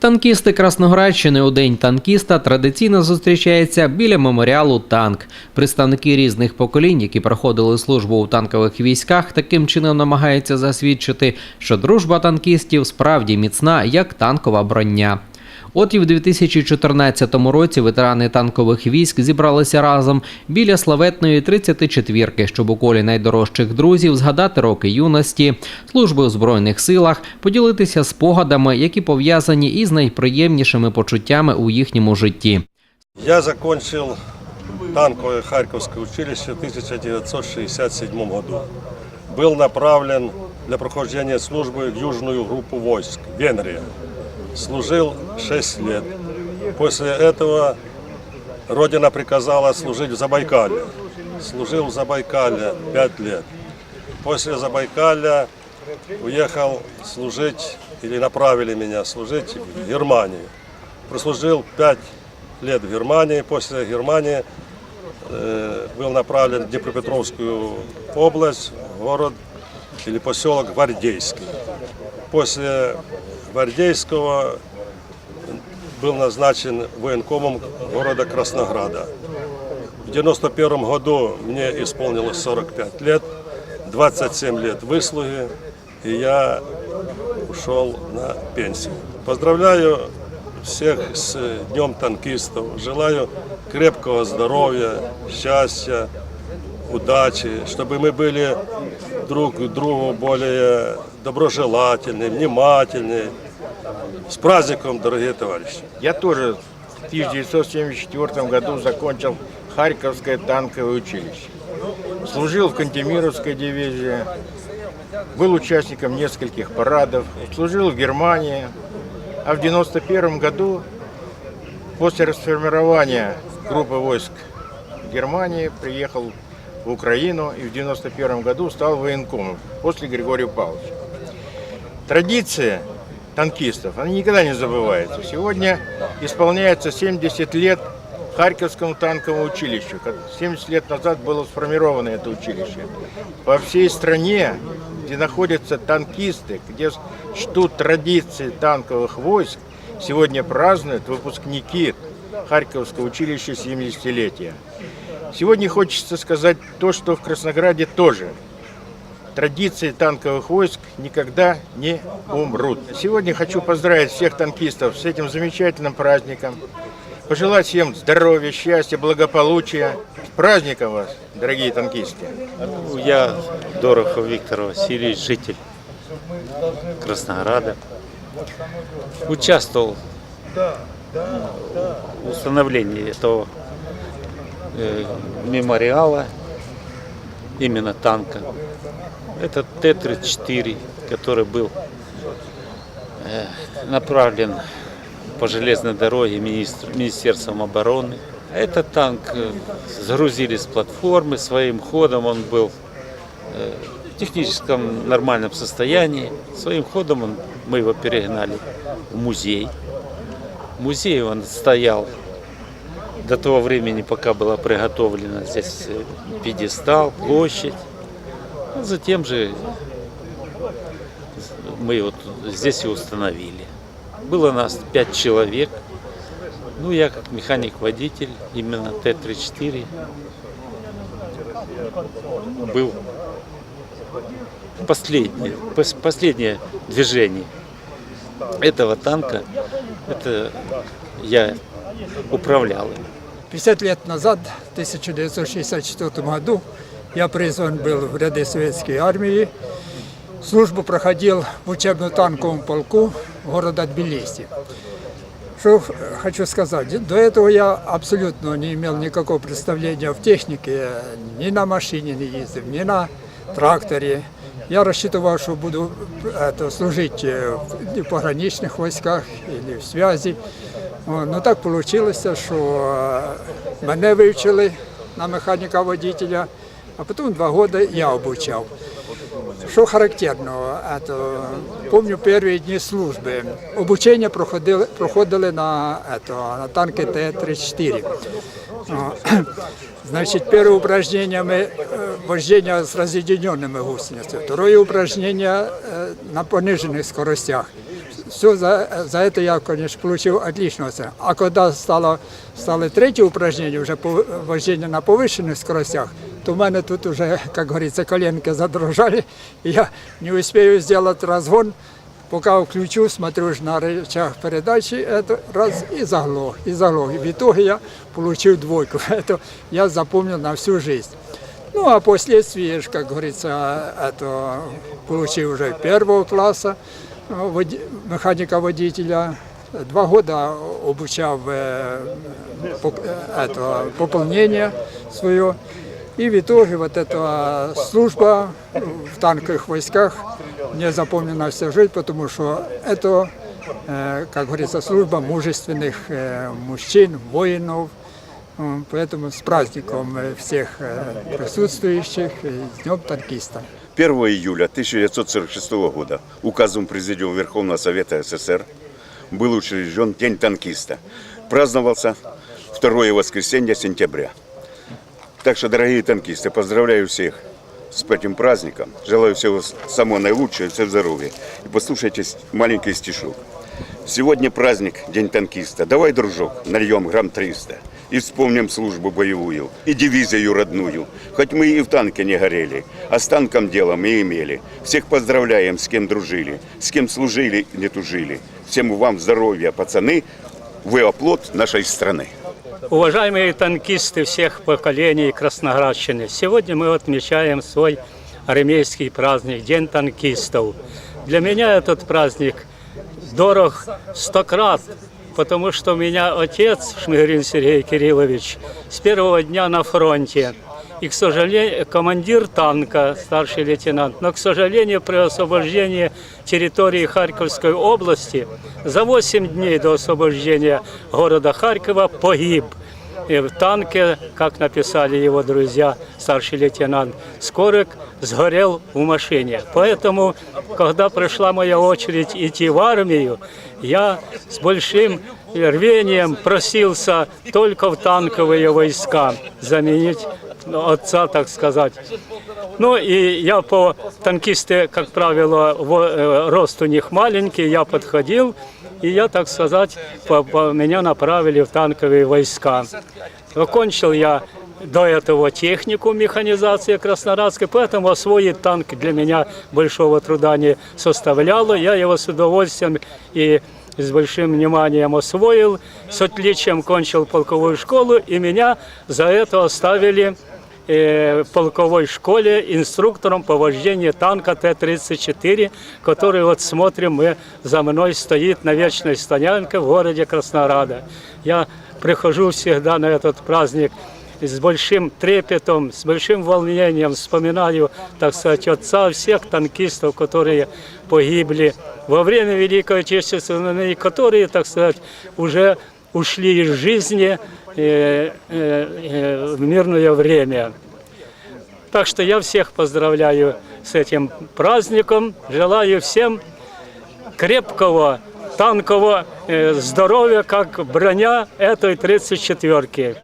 Танкісти Красноградщини у день танкіста традиційно зустрічаються біля меморіалу Танк. Представники різних поколінь, які проходили службу у танкових військах, таким чином намагаються засвідчити, що дружба танкістів справді міцна, як танкова броня. От і в 2014 році ветерани танкових військ зібралися разом біля славетної 34-ки, щоб у колі найдорожчих друзів згадати роки юності, служби у збройних силах, поділитися спогадами, які пов'язані із найприємнішими почуттями у їхньому житті. Я закончил танковое Харьковское училище в 1967 году. Был направлен для прохождения службы в южную группу войск, Венгрия. Служил 6 лет. После этого Родина приказала служить в Забайкале. Служил в Забайкале 5 лет. После Забайкаля уехал служить, или направили меня служить в Германию. Прослужил 5 лет в Германии. После Германии э, был направлен в Днепропетровскую область, город или поселок Гвардейский. После Гвардейского был назначен военкомом города Краснограда. В 91 году мне исполнилось 45 лет, 27 лет выслуги, и я ушел на пенсию. Поздравляю всех с Днем танкистов. Желаю крепкого здоровья, счастья, удачи, чтобы мы были друг к другу более доброжелательны, внимательны. С праздником, дорогие товарищи! Я тоже в 1974 году закончил Харьковское танковое училище. Служил в Кантемировской дивизии, был участником нескольких парадов, служил в Германии. А в 1991 году, после расформирования группы войск Германии, приехал в Украину и в 1991 году стал военкомом после Григория Павловича. Традиция танкистов, они никогда не забываются. Сегодня исполняется 70 лет Харьковскому танковому училищу. Как 70 лет назад было сформировано это училище. По всей стране, где находятся танкисты, где чтут традиции танковых войск, сегодня празднуют выпускники Харьковского училища 70-летия. Сегодня хочется сказать то, что в Краснограде тоже традиции танковых войск никогда не умрут. Сегодня хочу поздравить всех танкистов с этим замечательным праздником. Пожелать всем здоровья, счастья, благополучия. С праздником вас, дорогие танкисты! Ну, Я Дорохов Виктор Васильевич, житель Краснограда. Участвовал в установлении этого э, мемориала, именно танка. Это Т-34, который был э, направлен по железной дороге министр- Министерством обороны. Этот танк э, сгрузили с платформы, своим ходом он был э, в техническом нормальном состоянии. Своим ходом он, мы его перегнали в музей. В музее он стоял до того времени, пока была приготовлена здесь э, пьедестал, площадь. А затем же мы вот здесь и установили. Было нас пять человек. Ну, я как механик-водитель, именно Т-34, был последнее, пос- последнее движение этого танка. Это я управлял им. 50 лет назад, в 1964 году, я призван был в ряды советской армии. Службу проходил в учебно-танковом полку города Тбилиси. Что хочу сказать, до этого я абсолютно не имел никакого представления в технике, ни на машине не ездил, ни на тракторе. Я рассчитывал, что буду это, служить э, в пограничных войсках или в связи. О, Ну так получилось, що е, мене вивчили на механіка водителя, а потім два роки я обучав. Що характерно, это, помню перші дні служби. Обучення проходили, проходили на, это, на танки Т-34. О, Значит, первое упражнение мы э, вождение с разъединенными гусеницами. Второе упражнение э, на пониженных скоростях. Все за, за это я, конечно, получил отличную оценку. А когда стало, стало третье упражнение, уже по, вождение на повышенных скоростях, то у меня тут уже, как говорится, коленки задрожали, я не успею сделать разгон, пока включу, смотрю на рычаг передачи, это раз и заглох, и заглох. И в итоге я получил двойку. Это я запомнил на всю жизнь. Ну, а впоследствии, как говорится, это получил уже первого класса механика-водителя. Два года обучал э, пок- э, это, пополнение свое. И в итоге вот эта служба в танковых войсках мне запомнена всю жизнь, потому что это, э, как говорится, служба мужественных э, мужчин, воинов. Поэтому с праздником э, всех присутствующих, и с Днем танкиста. 1 июля 1946 года указом Президиума Верховного Совета СССр был учрежден День танкиста. Праздновался второе воскресенье сентября. Так что, дорогие танкисты, поздравляю всех с этим праздником. Желаю всего самого наилучшего, всего здоровья. И послушайте маленький стишок. Сегодня праздник, День танкиста. Давай, дружок, нальем грамм 300. И вспомним службу боевую, и дивизию родную. Хоть мы и в танке не горели, а с танком дело мы имели. Всех поздравляем, с кем дружили, с кем служили, не тужили. Всем вам здоровья, пацаны. Вы оплот нашей страны. Уважаемые танкисты всех поколений Красноградщины, сегодня мы отмечаем свой армейский праздник, День танкистов. Для меня этот праздник дорог стократ, потому что у меня отец, Шмигрин Сергей Кириллович, с первого дня на фронте. И, к сожалению, командир танка, старший лейтенант, но, к сожалению, при освобождении территории Харьковской области за 8 дней до освобождения города Харькова погиб. И в танке, как написали его друзья, старший лейтенант Скорик, сгорел в машине. Поэтому, когда пришла моя очередь идти в армию, я с большим рвением просился только в танковые войска заменить отца, так сказать. Ну и я по танкисты, как правило, э, рост у них маленький, я подходил, и я, так сказать, по- по- меня направили в танковые войска. Окончил я до этого технику механизации Краснодарской, поэтому освоить танк для меня большого труда не составляло. Я его с удовольствием и с большим вниманием освоил, с отличием кончил полковую школу, и меня за это оставили полковой школе инструктором по вождению танка Т-34, который вот смотрим, мы, за мной стоит на вечной стоянке в городе Краснорада. Я прихожу всегда на этот праздник с большим трепетом, с большим волнением вспоминаю, так сказать, отца всех танкистов, которые погибли во время Великой Отечественной войны, которые, так сказать, уже ушли из жизни э, э, э, в мирное время. Так что я всех поздравляю с этим праздником, желаю всем крепкого танкового э, здоровья, как броня этой 34-ки.